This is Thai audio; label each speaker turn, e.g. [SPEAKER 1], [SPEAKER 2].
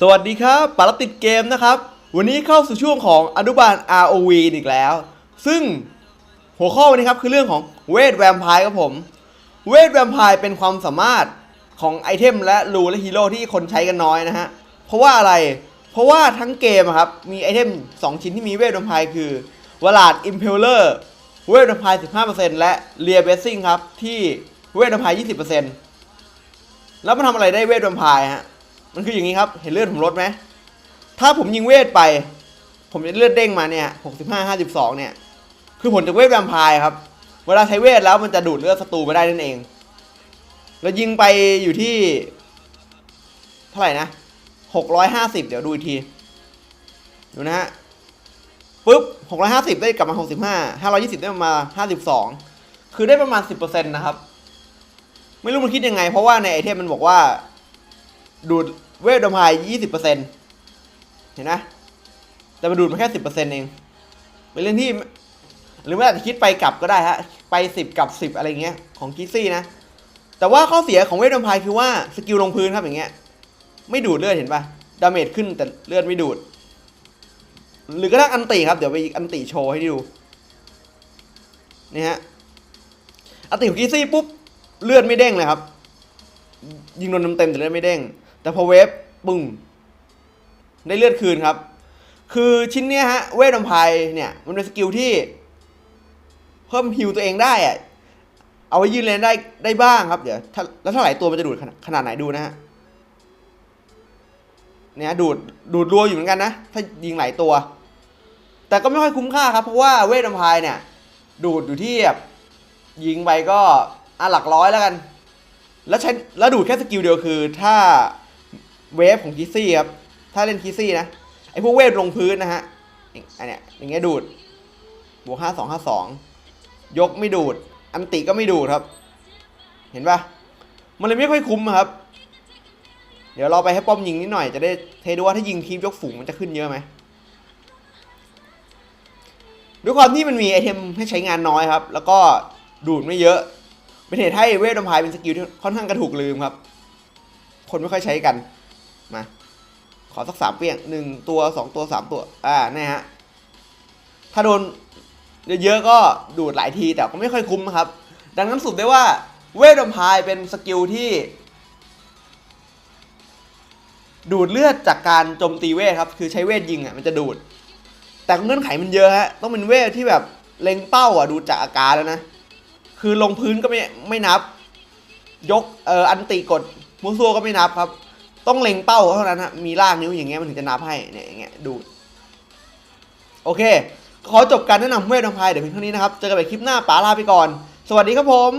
[SPEAKER 1] สวัสดีครับปารติดเกมนะครับ วันนี้เข้าสู่ช่วงของอนุบาล ROV อีกแล้ว ซึ่งหัวข้อวันนี้ครับคือเรื่องของเวทแวมไพร์ครับผม เวทแวมไพร์เป็นความสามารถของไอเทมและรูและฮีโร่ที่คนใช้กันน้อยนะฮะ เพราะว่าอะไร เพราะว่าทั้งเกมครับ มีไอเทม 2 ชิ้นที่มีเวทแวมไพร์คือวลาดอิมเพลเลอร์เวทแวมไพร์15%และเรียเบสซิ่งครับที่เวทแวมไพร์20%แล้วมันทำอะไรได้เวทแวมไพร์ฮะ มันคืออย่างนี้ครับ เห็นเลือดผมลดไหมถ้าผมยิงเวทไป ผมจะเลือดเด้งมาเนี่ย65 52เนี่ย คือผลจากเวทแวมไพร์ครับ เวลาใช้เวทแล้วมันจะดูดเลือดศัตรูไม่ได้นั่นเอง แล้วยิงไปอยู่ที่ เท่าไหร่นะ650เดี๋ยวดูอีกที ดูนะฮะปุ๊บ650ได้กลับมา65 520ได้มา52คือได้ประมาณ10%นะครับ ไม่รู้มันคิดยังไง เพราะว่าในไอเทมมันบอกว่า ดูดเวทดมพายยี่สิบเปอร์เซ็นต์เห็นนะ แต่มาดูดมาแค่สิบเปอร์เซ็นต์เอง เป็นเรื่องที่ หรือไม่อาจจะคิดไปกลับก็ได้ฮะ ไปสิบกับสิบอะไรเงี้ยของกิซี่นะ แต่ว่าข้อเสียของเวทดมพายคือว่าสกิลลงพื้นครับอย่างเงี้ย ไม่ดูดเลือดเห็นปะดาเมจขึ้นแต่เลือดไม่ดูด หรือก็ได้อันติครับ เดี๋ยวไปอันติโชว์ให้ดู นี่ฮะ อันติของกิซี่ปุ๊บเลือดไม่เด้งเลยครับ ยิงโดนเต็มๆแต่เลือดไม่เด้ง แต่พอเวฟปึ้งได้เลือดคืนครับ คือชิ้นเนี้ยฮะเวทดมพายเนี่ยมันเป็นสกิลที่ เพิ่มฮิวตัวเองได้อะเอาไว้ยืนเลนได้ได้บ้างครับเดี๋ยวถ้าแล้วเท่าไหร่ตัวมันจะดูดขนาดไหนดูนะฮะเนี่ยดูดดูดรัวอยู่เหมือนกันนะ ถ้ายิงหลายตัว แต่ก็ไม่ค่อยคุ้มค่าครับ เพราะว่าเวทดมพายเนี่ย ดูดอยู่ที่แบบยิงไปก็อะหลักร้อยแล้วกัน แล้วใช้แล้วดูดแค่สกิลเดียวคือ ถ้า เวฟของคิซี่ครับ ถ้าเล่นคิซี่นะไอพวกเวฟลงพื้นนะฮะอันเนี้ยอย่างเงี้ยดูดบวกห้าสองห้าสองยกไม่ดูด อันติก็ไม่ดูดครับ เห็นปะมันเลยไม่ค่อยคุ้มอะครับ เดี๋ยวเราไปให้ป้อมยิงนิดหน่อยจะได้เทดูว่าถ้ายิงทีมยกฝูงมันจะขึ้นเยอะไหมด้วยความที่มันมีไอเทมให้ใช้งานน้อยครับ แล้วก็ดูดไม่เยอะ เป็นเหตุให้เวทดมพายเป็นสกิลที่ค่อนข้างกระถูกลืมครับ คนไม่ค่อยใช้กัน มา ขอสักสามเปี้ยงหนึ่งตัวสองตัวสามตัว อ่านี่ฮะ ถ้าโดนเยอะๆก็ดูดหลายทีแต่ก็ไม่ค่อยคุ้มครับ ดังนั้นสรุดได้ว่าเวทดมพายเป็นสกิลที่ ดูดเลือดจากการโจมตีเวทครับ คือใช้เวทยิงอะมันจะดูด แต่เงื่อนไขมันเยอะฮะต้องเป็นเวทที่แบบเล็งเป้าอะดูจากอาการแล้วนะ คือลงพื้นก็ไม่ไม่นับ ยกเอ่ออันติกดมูซัวก็ไม่นับครับ ต้องเล็งเป้าเท่านั้นฮะมีล่างนิ้วอย่างเงี้ยมันถึงจะนับให้เนี่ยอย่างเงี้ยดู โอเค ขอจบการแนะนำเวทน้ำพายเดี๋ยวเพียงเท่านี้นะครับ เจอกันใหม่คลิปหน้าป๋าลาไปก่อน สวัสดีครับผม